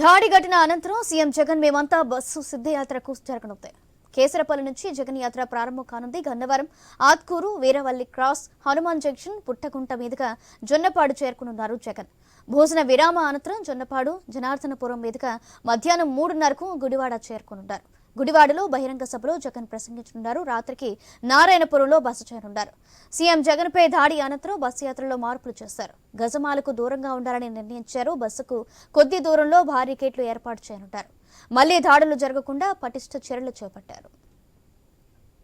దాడి ఘటన అనంతరం సీఎం జగన్ మేమంతా బస్సు సిద్ధయాత్రకు జరగనుంది. కేసరపల్లి నుంచి జగన్ యాత్ర ప్రారంభం కానుంది. గన్నవరం ఆత్కూరు వీరవల్లి క్రాస్ హనుమాన్ జంక్షన్ పుట్టగుంట మీదుగా జొన్నపాడు చేరుకునున్నారు జగన్. భోజన విరామ అనంతరం జొన్నపాడు జనార్దనపురం మీదుగా మధ్యాహ్నం మూడున్నరకు గుడివాడ చేరుకునున్నారు గుడివాడలో బహిరంగ సభలో జగన్ ప్రసంగించనున్నారు. రాత్రికి నారాయణపురంలో బస చేయనున్నారు సీఎం జగన్పై దాడి అనంతరం బస్సు యాత్రలో మార్పులు చేశారు. గజమాలకు దూరంగా ఉండాలని నిర్ణయించారు. బస్సుకు కొద్ది దూరంలో భారీ గేట్లు ఏర్పాటు చేయనున్నారు. మళ్ళీ దాడులు జరగకుండా పటిష్ట చర్యలు చేపట్టారు.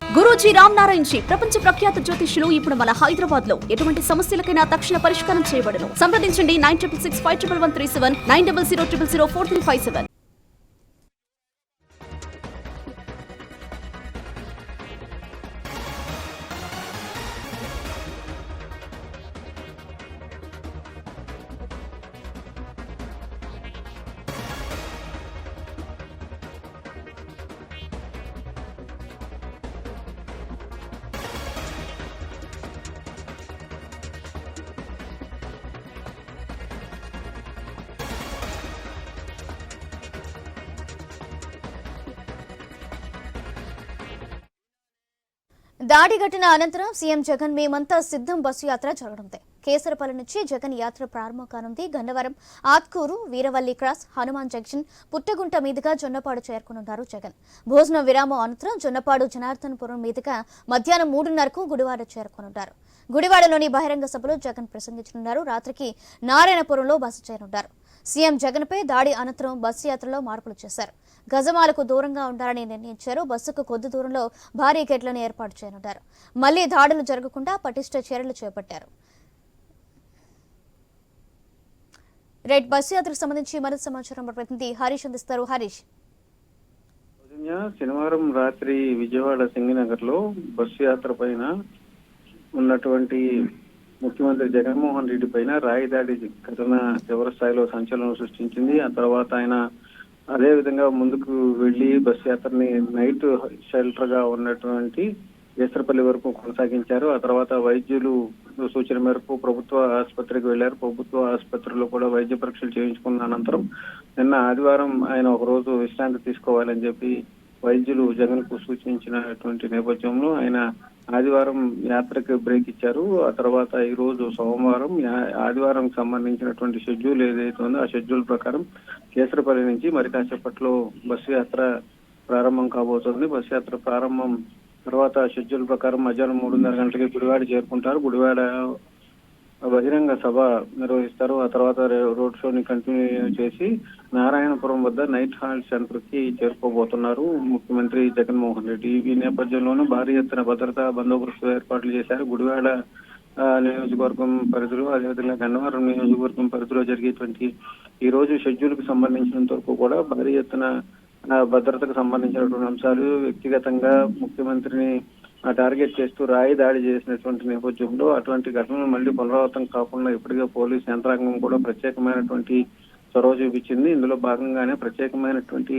గురూజీ రామ్ నారాయణ్ జీ ప్రపంచ ప్రఖ్యాత జ్యోతిష్యులు ఇప్పుడు మన హైదరాబాద్లో ఎటువంటి సమస్యలకైనా తక్షణ పరిష్కారం చేయబడను. సంప్రదించండి nine triple six five triple one three seven nine double zero triple zero four three five seven. దాడి ఘటన అనంతరం సీఎం జగన్ మేమంతా సిద్ధం బస్సు యాత్ర జరగనుంది. కేసరపల్లి నుంచి జగన్ యాత్ర ప్రారంభం కానుంది గన్నవరం ఆత్కూరు వీరవల్లి క్రాస్ హనుమాన్ జంక్షన్ పుట్టగుంట మీదుగా జొన్నపాడు చేరుకునున్నారు జగన్. భోజనం విరామం అనంతరం జొన్నపాడు జనార్దనపురం మీదుగా మధ్యాహ్నం మూడున్నరకు గుడివాడ చేరుకునున్నారు గుడివాడలోని బహిరంగ సభలో జగన్ ప్రసంగించనున్నారు. రాత్రికి నారాయణపురంలో బస చేయనున్నారు సీఎం జగన్పై దాడి అనంతరం బస్సు యాత్రలో మార్పులు చేశారు. గజమాలకు దూరంగా ఉండాలని నిర్ణయించారు. బస్సుకు కొద్ది దూరంలో భారీ గేట్లను ఏర్పాటు చేయనున్నారు. మళ్ళీ దాడులు జరగకుండా పటిష్ట చర్యలు చేపట్టారు. రైట్ బస్సు యాత్రకు సంబంధించి మరింత సమాచారం ప్రతినిధి హరీష్ అందిస్తారు. హరీష్. శనివారం రాత్రి విజయవాడ సింగనగర్లో బస్సు యాత్ర పైన ఉన్నటువంటి ముఖ్యమంత్రి జగన్మోహన్ రెడ్డి పైన రాయిదాడి ఘటన తీవ్ర స్థాయిలో సంచలనం సృష్టించింది. ఆ తర్వాత ఆయన అదే విధంగా ముందుకు వెళ్ళి బస్సు యాత్రని నైట్ షెల్టర్గా ఉన్నటువంటి ఏసరపల్లి వరకు కొనసాగించారు. ఆ తర్వాత వైద్యులు సూచన మేరకు ప్రభుత్వ ఆసుపత్రికి వెళ్ళారు ప్రభుత్వ ఆసుపత్రిలో కూడా వైద్య పరీక్షలు చేయించుకున్న అనంతరం నిన్న ఆదివారం ఆయన ఒక రోజు విశ్రాంతి తీసుకోవాలని చెప్పి వైద్యులు జగన్కు సూచించినటువంటి నేపథ్యంలో ఆయన ఆదివారం యాత్రకు బ్రేక్ ఇచ్చారు. ఆ తర్వాత ఈ రోజు సోమవారం ఆదివారం సంబంధించినటువంటి షెడ్యూల్ ఏదైతే ఉందో ఆ షెడ్యూల్ ప్రకారం కేసరపల్లి నుంచి మరి కాసేపట్లో బస్సు యాత్ర ప్రారంభం కాబోతోంది. బస్సు యాత్ర ప్రారంభం తర్వాత షెడ్యూల్ ప్రకారం మధ్యాహ్నం మూడున్నర గంటలకి గుడివాడ చేరుకుంటారు. గుడివాడ బహిరంగ సభ నిర్వహిస్తారు. ఆ తర్వాత రోడ్ షోని కంటిన్యూ చేసి నారాయణపురం వద్ద నైట్ హాల్ సెంటర్కి చేరుకోబోతున్నారు ముఖ్యమంత్రి జగన్మోహన్ రెడ్డి. ఈ నేపథ్యంలోనూ భారీ ఎత్తున భద్రతా బందోబస్తు ఏర్పాట్లు చేశారు. గుడివాడ నియోజకవర్గం పరిధిలో అదేవిధంగా గన్నవరం నియోజకవర్గం పరిధిలో జరిగేటువంటి ఈ రోజు షెడ్యూల్కు సంబంధించినంత వరకు కూడా భారీ ఎత్తున ఆ, భద్రతకు సంబంధించినటువంటి అంశాలు వ్యక్తిగతంగా ముఖ్యమంత్రిని టార్గెట్ చేస్తూ రాయి దాడి చేసినటువంటి నేపథ్యంలో అటువంటి ఘటనలు మళ్ళీ పునరావృతం కాకుండా ఇప్పటికే పోలీస్ యంత్రాంగం కూడా ప్రత్యేకమైనటువంటి చొరవ చూపించింది. ఇందులో భాగంగానే ప్రత్యేకమైనటువంటి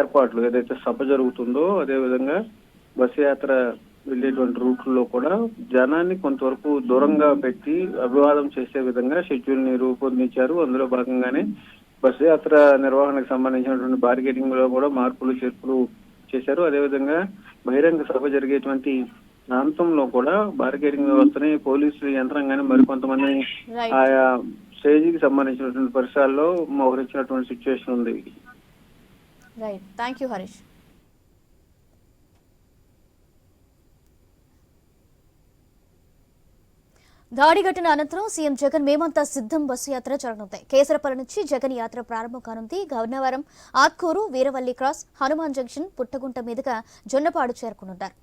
ఏర్పాట్లు ఏదైతే సభ జరుగుతుందో అదే విధంగా బస్సు యాత్ర వెళ్ళేటువంటి రూట్లో కూడా జనాన్ని కొంతవరకు దూరంగా పెట్టి అభివాదం చేసే విధంగా షెడ్యూల్ని రూపొందించారు. అందులో భాగంగానే బస్సు యాత్ర నిర్వహణకు సంబంధించినటువంటి బార్గెటింగ్లో కూడా మార్పులు చేర్పులు చేశారు. అదేవిధంగా బహిరంగ సభ జరిగేటువంటి ప్రాంతంలో కూడా బార్గెటింగ్ వ్యవస్థని పోలీసు యంత్రాంగాన్ని మరికొంతమందిని రైట్ ఆయా స్టేజీకి సంబంధించినటువంటి పరిసరాల్లో మోహరించినటువంటి సిచ్యువేషన్ ఉంది. రైట్ థ్యాంక్ యూ హరీష్ దాడి ఘటన అనంతరం సీఎం జగన్ మేమంతా సిద్ధం బస్సు యాత్ర జరగనుంది. కేసరపల్లి నుంచి జగన్ యాత్ర ప్రారంభం కానుంది. గవర్నవరం ఆత్కూరు వీరవల్లి క్రాస్ హనుమాన్ జంక్షన్ పుట్టగుంట మీదుగా జొన్నపాడు చేరుకునుంటారు.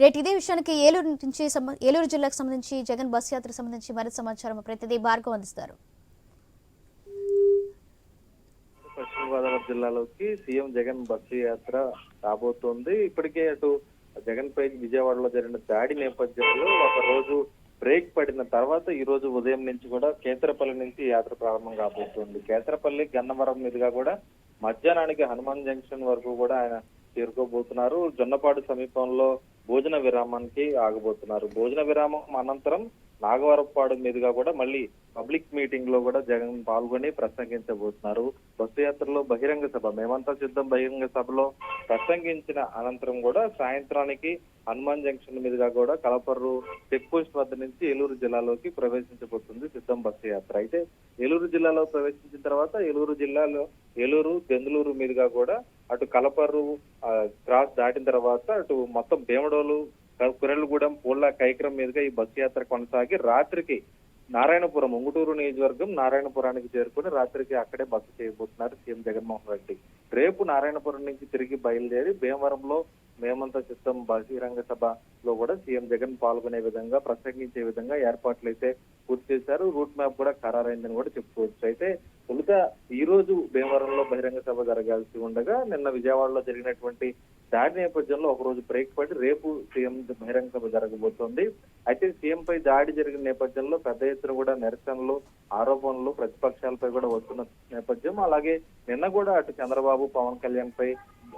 రేటు ఇదే విషయానికి ఏలూరు నుంచి ఏలూరు జిల్లాకు సంబంధించి జగన్ బస్సు యాత్ర సంబంధించి మరింత సమాచారం ప్రతిదీ ప్రతినిధి భార్గవ్ అందిస్తారు. పశ్చిమ గోదావరి జిల్లాలోకి సీఎం జగన్ బస్సు యాత్ర రాబోతోంది. ఇప్పటికే అటు జగన్ పై విజయవాడలో జరిగిన దాడి నేపథ్యంలో ఒక రోజు బ్రేక్ పడిన తర్వాత ఈ రోజు ఉదయం నుంచి కూడా కేసరపల్లి నుంచి యాత్ర ప్రారంభం కాబోతుంది. కేసరపల్లి గన్నవరం మీదుగా కూడా మధ్యాహ్నానికి హనుమాన్ జంక్షన్ వరకు కూడా ఆయన చేరుకోబోతున్నారు. జొన్నపాడు సమీపంలో భోజన విరామానికి ఆగబోతున్నారు. భోజన విరామం అనంతరం నాగవరపాడు మీదుగా కూడా మళ్ళీ పబ్లిక్ మీటింగ్లో కూడా జగన్ పాల్గొని ప్రసంగించబోతున్నారు. బస్సు యాత్రలో బహిరంగ సభ మేమంతా సిద్ధం బహిరంగ సభలో ప్రసంగించిన అనంతరం కూడా సాయంత్రానికి హనుమాన్ జంక్షన్ మీదుగా కూడా కలపర్రు చెక్ పోస్ట్ వద్ద నుంచి ఏలూరు జిల్లాలోకి ప్రవేశించబోతుంది సిద్ధం బస్సు యాత్ర. అయితే ఏలూరు జిల్లాలో ప్రవేశించిన తర్వాత ఏలూరు జిల్లాలో ఏలూరు దెందులూరు మీదుగా కూడా అటు కలపర్రు క్రాస్ దాటిన తర్వాత అటు మొత్తం భీమడోలు కురెల్గూడెం పూళ్ళ కైకరం మీదుగా ఈ బస్సు యాత్ర కొనసాగి రాత్రికి నారాయణపురం ఉంగుటూరు నియోజకవర్గం నారాయణపురానికి చేరుకుని రాత్రికి అక్కడే బస చేయబోతున్నారు సీఎం జగన్మోహన్ రెడ్డి. రేపు నారాయణపురం నుంచి తిరిగి బయలుదేరి భీమవరంలో మేమంతా చిత్తం బహిరంగ సభలో కూడా సీఎం జగన్ పాల్గొనే విధంగా ప్రసంగించే విధంగా ఏర్పాట్లు అయితే పూర్తి చేశారు. రూట్ మ్యాప్ కూడా ఖరారైందని కూడా చెప్పుకోవచ్చు. అయితే తొలుత ఈ రోజు భీమవరంలో బహిరంగ సభ జరగాల్సి ఉండగా నిన్న విజయవాడలో జరిగినటువంటి దాడి నేపథ్యంలో ఒక రోజు బ్రేక్ పడి రేపు సీఎం బహిరంగ సభ జరగబోతోంది. అయితే సీఎం పై దాడి జరిగిన నేపథ్యంలో పెద్ద ఎత్తున కూడా నిరసనలు ఆరోపణలు ప్రతిపక్షాలపై కూడా వస్తున్న నేపథ్యం. అలాగే నిన్న కూడా అటు చంద్రబాబు పవన్ కళ్యాణ్ పై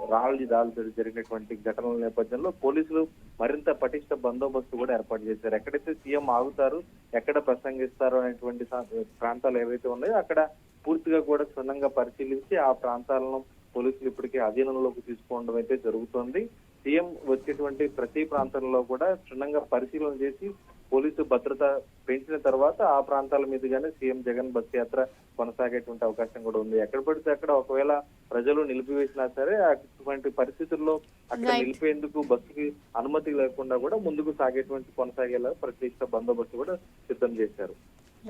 రాళ్ళు దాడులు జరిగినటువంటి ఘటనల నేపథ్యంలో పోలీసులు మరింత పటిష్ట బందోబస్తు కూడా ఏర్పాటు చేశారు. ఎక్కడైతే సీఎం ఆగుతారు ఎక్కడ ప్రసంగిస్తారు అనేటువంటి సా- ప్రాంతాలు ఏవైతే ఉన్నాయో అక్కడ పూర్తిగా కూడా క్షుణ్ణంగా పరిశీలించి ఆ ప్రాంతాలను పోలీసులు ఇప్పటికే అధీనంలోకి తీసుకోవడం అయితే జరుగుతోంది. సీఎం వచ్చేటువంటి ప్రతి ప్రాంతంలో కూడా క్షుణ్ణంగా పరిశీలన చేసి పోలీసు భద్రత పెంచిన తర్వాత ఆ ప్రాంతాల మీదుగానే సీఎం జగన్ బస్ యాత్ర కొనసాగేటువంటి అవకాశం కూడా ఉంది. ఎక్కడ పడితే అక్కడ ఒకవేళ ప్రజలు నిలిపివేసినా సరే అటువంటి పరిస్థితుల్లో అక్కడ. నిలిపేందుకు బస్సుకి అనుమతి లేకుండా కూడా ముందుకు సాగేటువంటి కొనసాగేలా ప్రత్యేక బందోబస్తు కూడా సిద్ధం చేశారు.